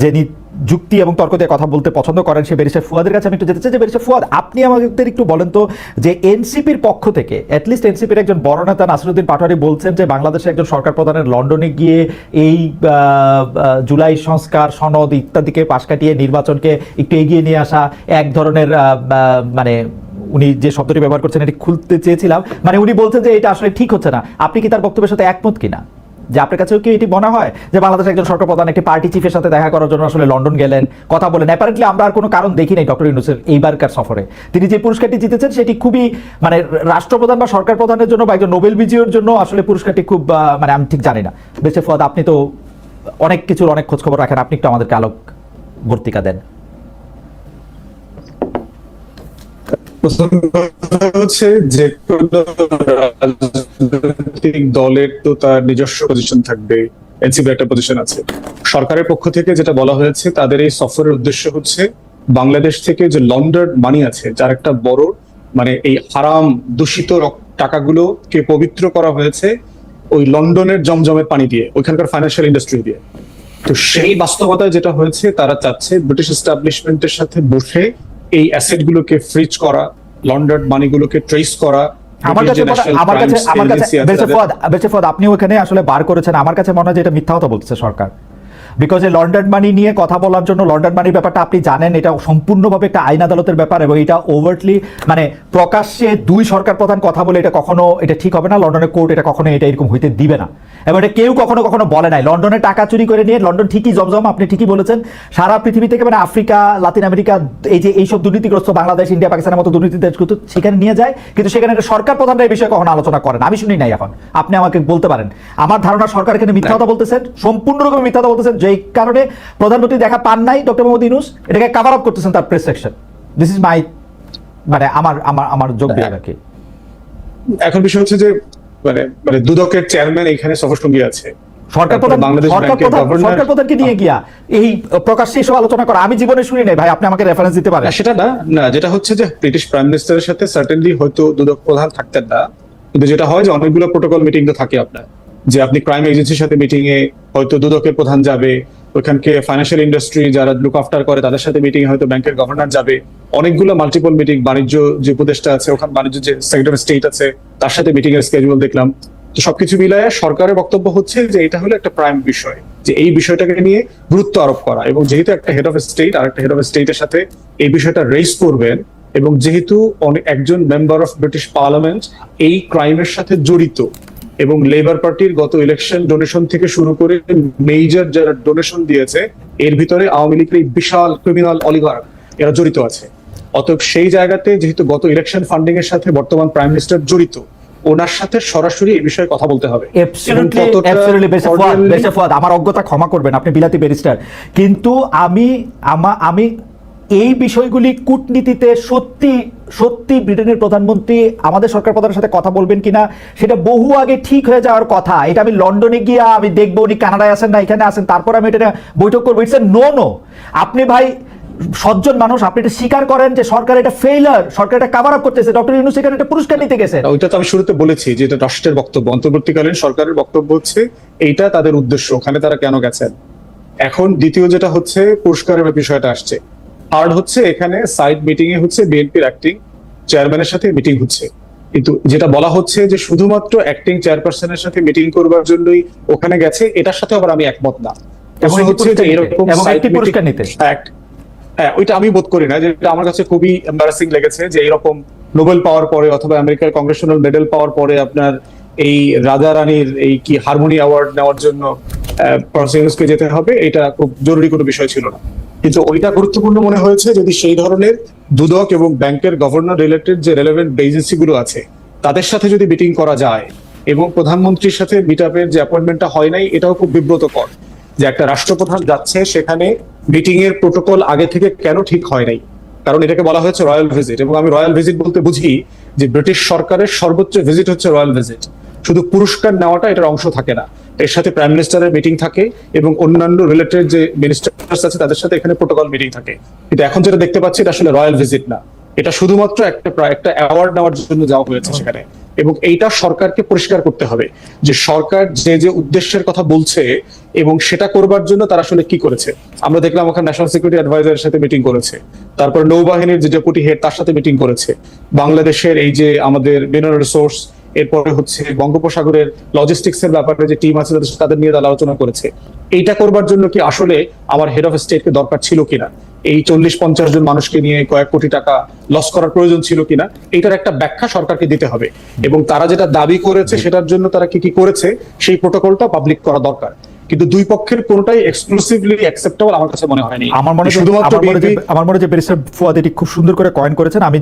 যিনি যুক্তি এবং তর্ক দিয়ে কথা বলতে পছন্দ করেন সে ব্যারিস্টার ফুয়াদের কাছে আমি একটু যেতে চাই। যে ব্যারিস্টার ফুয়াদ, আপনি আমাদের একটু বলেন তো যে এনসিপির পক্ষ থেকে অ্যাটলিস্ট এনসিপির একজন বড় নেতা নাসিরুদ্দিন পাটোয়ারি বলছেন যে বাংলাদেশের একজন সরকার প্রধানের লন্ডনে গিয়ে এই জুলাই সংস্কার, সনদ ইত্যাদিকে পাশ কাটিয়ে নির্বাচনকে একটু এগিয়ে নিয়ে আসা, এক ধরনের মানে উনি যে শব্দটি ব্যবহার করছেন এটি খুলতে চেয়েছিলাম। মানে উনি বলছেন যে এটা আসলে ঠিক হচ্ছে না। আপনি কি তার বক্তব্যের সাথে একমত কিনা? যে আপনার কাছেও কি এটি মনে হয় যে বাংলাদেশের একজন সরকার প্রধান, একটি পার্টি চিফের সাথে দেখা করার জন্য আসলে লন্ডন গেলেন, কথা বলেন? অ্যাপারেন্টলি আমরা আর কোনো কারণ দেখি নাই ডক্টর ইউনুসের এইবারকার সফরে। তিনি যে পুরস্কারটি জিতেছেন, সেটি খুবই মানে রাষ্ট্রপ্রধান বা সরকার প্রধানের জন্য বা একজন নোবেল বিজয়ীর জন্য আসলে পুরস্কারটি খুব মানে আমি ঠিক জানি না। বেশি ফদ আপনি তো অনেক কিছুর অনেক খোঁজ খবর রাখেন, আপনি একটু আমাদেরকে আলোক বর্তিকা দেন। হচ্ছে যে রাজনৈতিক দলের তো তার নিজস্ব পজিশন থাকবে। এনসিপি একটা পজিশন আছে। সরকারের পক্ষ থেকে যেটা বলা হয়েছে, তাদের এই সফরের উদ্দেশ্য হচ্ছে বাংলাদেশ থেকে যে লন্ডার মানি আছে, যার একটা বড় মানে এই হারাম দূষিত রক- টাকাগুলোকে পবিত্র করা হয়েছে ওই লন্ডনের জমজমের পানি দিয়ে, ওইখানকার ফাইন্যান্সিয়াল ইন্ডাস্ট্রি দিয়ে। তো সেই বাস্তবতায় যেটা হয়েছে, তারা চাচ্ছে ব্রিটিশ এস্টাবলিশমেন্টের সাথে বসে এই অ্যাসেট গুলোকে ফ্রিজ করা লন্ডার্ড মানিগুলোকে ট্রেস করা আমার কাছে আমার কাছে আমার কাছে আসলে বার করেছেন আমার কাছে মনে হয় যে এটা মিথ্যা কথা বলতেছে সরকার। বিকজ এই লন্ডন মানি নিয়ে কথা বলার জন্য লন্ডন মানির ব্যাপারটা আপনি জানেন, এটা সম্পূর্ণভাবে একটা আইন আদালতের ব্যাপার এবং এটা ওভারটলি মানে প্রকাশ্যে দুই সরকার প্রধান কথা বলে এটা কখনো, এটা ঠিক হবে না, লন্ডনের কোর্ট এটা কখনো এটা এরকম হইতে দিবে না। এবং এটা কেউ কখনো কখনো বলে নাই। লন্ডনে টাকা চুরি করে নিয়ে, লন্ডন ঠিকই জমজম, আপনি ঠিকই বলেছেন। সারা পৃথিবী থেকে মানে আফ্রিকা, লাতিন আমেরিকা, এই যে এইসব দুর্নীতিগ্রস্ত বাংলাদেশ, ইন্ডিয়া, পাকিস্তানের মতো দুর্নীতি দেশগুলো সেখানে নিয়ে যায়। কিন্তু সেখানে একটা সরকার প্রধানরা এই বিষয়ে কখনো আলোচনা করেন আমি শুনি নাই এখন। আপনি আমাকে বলতে পারেন। আমার ধারণা সরকার এখানে মিথ্যা কথা বলতেছেন, সম্পূর্ণরূপে মিথ্যা কথা বলতেছেন। যেই কারণে প্রধানমন্ত্রী দেখা পান নাই ডক্টর মোহাম্মদ ইউনুস। এটাকে কাভার আপ করতেছেন তার press section this is my মানে আমার আমার আমার যোগ দিয়ে রাখি। এখন বিষয় হচ্ছে যে মানে মানে দুদকের চেয়ারম্যান এখানে সফর সঙ্গী আছে। সরকার প্রধান বাংলাদেশ সরকার ব্যাংকের প্রধান গভর্নর- সরকার প্রধানকে নিয়ে গিয়া এই প্রকাশ্যে এসব আলোচনা করা আমি জীবনে শুনি নাই ভাই আপনি আমাকে রেফারেন্স দিতে পারেন। সেটা না না যেটা হচ্ছে যে ব্রিটিশ প্রাইম মিনিস্টারের সাথে সার্টেনলি হয়তো দুদক প্রধান থাকতেন না। কিন্তু যেটা হয় যে অনেকগুলো প্রোটোকল মিটিং তো থাকে আপনার। যে আপনি ক্রাইম এজেন্সির সাথে মিটিং এ হয়তো দুদকের প্রধান যাবে ওখানকে ফাইন্যান্সিয়াল ইন্ডাস্ট্রি যারা লুক আফটার করে, তাদের সাথে মিটিং হয়তো ব্যাংকের গভর্নর যাবে। অনেকগুলো মাল্টিপল মিটিং বাণিজ্য যে উপদেষ্টা আছে, ওখানে বাণিজ্য যে সেক্রেটারি স্টেট আছে, তার সাথে মিটিং এর স্কেজুয়াল দেখলাম। তো সবকিছু মিলায় সরকারের বক্তব্য হচ্ছে যে এটা হলো একটা প্রাইম বিষয়, যে এই বিষয়টাকে নিয়ে গুরুত্ব আরোপ করা। এবং যেহেতু একটা হেড অফ স্টেট আর একটা হেড অফ স্টেটের সাথে এই বিষয়টা রেজ করবেন, এবং যেহেতু একজন মেম্বার অফ ব্রিটিশ পার্লামেন্ট এই ক্রাইমের সাথে জড়িত এবং লেবার পার্টির গত ইলেকশন ডোনেশন থেকে শুরু করে মেজর যারা ডোনেশন দিয়েছে এর ভিতরে আওয়ামী লীগের এই বিশাল ক্রিমিনাল অলিগার এরা জড়িত আছে। অতএব সেই জায়গাতে যেহেতু গত ইলেকশন ফান্ডিং এর সাথে বর্তমান প্রাইম মিনিস্টার জড়িত ওনার সাথে সরাসরি এই বিষয়ে কথা বলতে হবে। আমার অজ্ঞতা ক্ষমা করবেন আপনি বিলাতি ব্যারিস্টার কিন্তু আমি আমি এই বিষয়গুলি কূটনীতিতে সত্যি সত্যি ব্রিটেনের প্রধানমন্ত্রী আমাদের সরকার প্রধানের সাথে কথা বলবেন কিনা, সেটা বহু আগে ঠিক হয়ে যাওয়ার কথা। এটা আমি লন্ডনে গিয়ে আমি দেখব উনি কানাডায় আছেন না, এখানে আছেন, তারপর আমি এটা বৈঠক করব। ইটস এ নো নো আপনি ভাই, সজ্জন মানুষ, আপনি এটা স্বীকার করেন যে সরকার এটা ফেইলার সরকার এটা কাভার আপ করতেছে। ডক্টর ইউনুস এখানে একটা পুরস্কার নিতে গেছে। ওইটা তো আমি শুরুতে বলেছি যে এটা রাষ্ট্রের বক্তব্য। অন্তর্বর্তীকালীন সরকারের বক্তব্য হচ্ছে, এইটা তাদের উদ্দেশ্য, ওখানে তারা কেন গেছেন? এখন দ্বিতীয় যেটা হচ্ছে, পুরস্কারের বিষয়টা আসছে। থার্ড হচ্ছে এখানে সাইড মিটিং এ হচ্ছে বিএনপির অ্যাক্টিং চেয়ারম্যানের সাথে মিটিং হচ্ছে। কিন্তু যেটা বলা হচ্ছে যে শুধুমাত্র অ্যাক্টিং চেয়ারপারসনের সাথে মিটিং করবার জন্যই ওখানে গেছে এটার সাথে আবার আমি একমত না। হচ্ছে যে এরকম এবং একটি পুরস্কার নিতে। Fact, হ্যাঁ ওইটা আমি বোধ করি না যেটা আমার কাছে খুবই এম্বারাসিং লেগেছে যে এরকম নোবেল পাওয়ার পরে অথবা আমেরিকার কংগ্রেশনাল মেডেল পাওয়ার পরে আপনার এই রাজা রানীর এই কি হারমোনি অ্যাওয়ার্ড নেওয়ার জন্য প্রসিউসকে যেতে হবে এটা খুব জরুরি কোনো বিষয় ছিল না। কিন্তু ওইটা গুরুত্বপূর্ণ মনে হয়েছে যদি সেই ধরনের দুদক এবং ব্যাংকের গভর্নর রিলেটেড যে রেলেভেন্ট এজেন্সি গুলো আছে, তাদের সাথে যদি মিটিং করা যায় এবং প্রধানমন্ত্রীর সাথে মিট আপের যে অ্যাপয়েন্টমেন্টটা হয় নাই, এটাও খুব বিব্রতকর যে একটা রাষ্ট্রপ্রধান যাচ্ছে সেখানে মিটিং এর প্রোটোকল আগে থেকে কেন ঠিক হয় নাই। কারণ এটাকে বলা হয়েছে রয়্যাল ভিজিট এবং আমি রয়্যাল ভিজিট বলতে বুঝি যে ব্রিটিশ সরকারের সর্বোচ্চ ভিজিট হচ্ছে রয়্যাল ভিজিট শুধু পুরস্কার নেওয়াটা এটার অংশ থাকে না। এর সাথে প্রাইম মিনিস্টারের মিটিং থাকে এবং অন্যান্য রিলেটেড যে মিনিস্টার্স আছে, তাদের সাথে এখানে প্রোটোকল মিটিং থাকে। কিন্তু এখন যেটা দেখতে পাচ্ছি, এটা আসলে রয়্যাল ভিজিট না। এটা শুধুমাত্র একটা একটা অ্যাওয়ার্ড নেওয়ার জন্য যাওয়া হয়েছে সেখানে। এবং এইটা সরকারকে পরিষ্কার করতে হবে যে সরকার যে যে উদ্দেশ্যের কথা বলছে এবং সেটা করবার জন্য তারা আসলে কি করেছে। আমরা দেখলাম ওখানে ন্যাশনাল সিকিউরিটি অ্যাডভাইজারের সাথে মিটিং করেছে। তারপর নৌবাহিনীর যে ডেপুটি হেড তার সাথে মিটিং করেছে। বাংলাদেশের এই যে আমাদের মিনারেল রিসোর্স এরপরে হচ্ছে বঙ্গোপসাগরের লজিস্টিক্স এর ব্যাপারে যে টিম আছে তাদের নিয়ে তারা আলোচনা করেছে। এইটা করবার জন্য কি আসলে আমার হেড অফ স্টেটকে দরকার ছিল কিনা? এই চল্লিশ পঞ্চাশ জন মানুষকে নিয়ে কয়েক কোটি টাকা লস করার প্রয়োজন ছিল কিনা? এটার একটা ব্যাখ্যা সরকারকে দিতে হবে। এবং তারা যেটা দাবি করেছে সেটার জন্য তারা কি কি করেছে? সেই প্রোটোকলটা পাবলিক করা দরকার। কিন্তু দুই পক্ষের কোনোটাই এক্সক্লুসিভলি অ্যাকসেপ্টেবল আমার কাছে মনে হয়নি। আমার মনে হয় শুধুমাত্র আমার মনে হয় যে ব্যারিস্টার ফুয়াদ এটি খুব সুন্দর করে কয়েন করেছেন। আমি